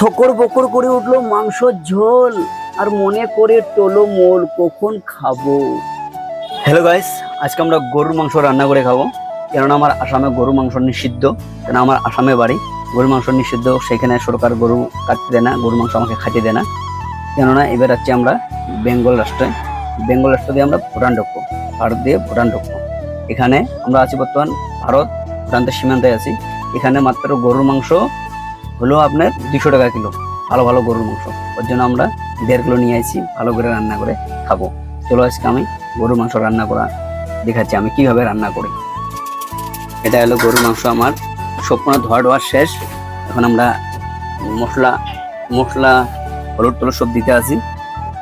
ঠোকর বকর করে উঠল মাংস ঝোল আর মনে করে টোলো মোল কখন খাব? হ্যালো গাইস আজকে আমরা গরুর মাংস রান্না করে খাব। কেননা আমার আসামে গরুর মাংস নিষিদ্ধ। কেন আমার আসামে বাড়ি, গরুর মাংস নিষিদ্ধ। সেখানে সরকার গরু কাটতে দেয় না, গরুর মাংস আমাকে খাইতে দেয় না। কেননা এবার হচ্ছে আমরা বেঙ্গল রাষ্ট্রে, বেঙ্গল রাষ্ট্র দিয়ে আমরা ভুটান ঢুকবো, ভারত দিয়ে ভুটান ঢুকবো। এখানে আমরা আছি বর্তমান ভারত ভুটানদের সীমান্তে আছি। এখানে মাত্র গরুর মাংস হলো আপনার দুশো টাকা কিলো ভালো ভালো গরুর মাংস। ওর জন্য আমরা দেড় কিলো নিয়ে আসি ভালো করে রান্না করে খাব। চলো আজকে আমি গরুর মাংস রান্না করা দেখাচ্ছি আমি কীভাবে রান্না করি। এটা হলো গরুর মাংস আমার সম্পূর্ণ ধোয়া ধোয়া শেষ। এখন আমরা মশলা মশলা হলুদ টলুদ সব দিতে আসি।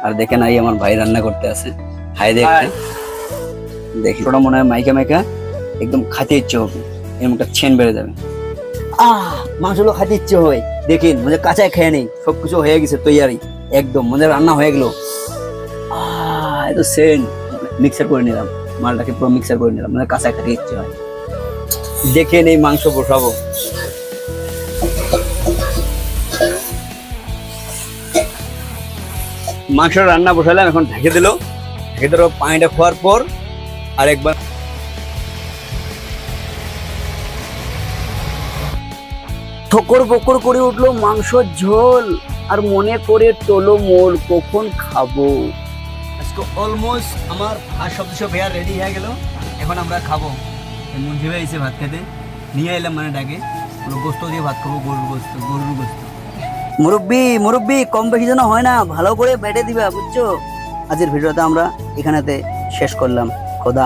আর দেখে নাই আমার ভাই রান্না করতে আছে হাই দেখে দেখি ওটা মনে হয় মাইকা মাইকা একদম খাতে ইচ্ছে হবে। এরকম একটা ছেন বেড়ে যাবে। আহ, মাংসগুলো খাতে ইচ্ছে হয়। দেখিন মানে কাঁচায় খেয়ে নেই। সবকিছু হয়ে গেছে, তৈয়ারি। একদম মানে রান্না হয়ে গেল। আহ, এত সেন। মিক্সার করে নিলাম। মালটাকে পুরো মিক্সার করে নিলাম। মানে কাঁচায় খেতে ইচ্ছে হয়। দেখে নেই মাংস বসাবো। মাংস রান্না বসালাম, এখন ঢেকে দিল। ঢেকে দিল পানিটা খোয়ার পর, আর ঠোকর বকর করে উঠল মাংস ঝোল আর মনে করে টোলো মোল কখন খাব। আজকে অলমোস্ট আমার আর সব কিছু ভেয়া রেডি হয়ে গেল। এখন আমরা খাব। মঞ্জু ভাই এসে ভাত খেতে। নিয়ে এলাম মানে ডাকে। গোস্ত দিয়ে ভাত খাব গরুর গোস্ত গরুর গোস্ত। মুরব্বি মুরব্বি কম বেশি যেন হয় না ভালো করে বেটে দিবা বুঝছ? আজকের ভিডিওতে আমরা এখানেতে শেষ করলাম। খোদা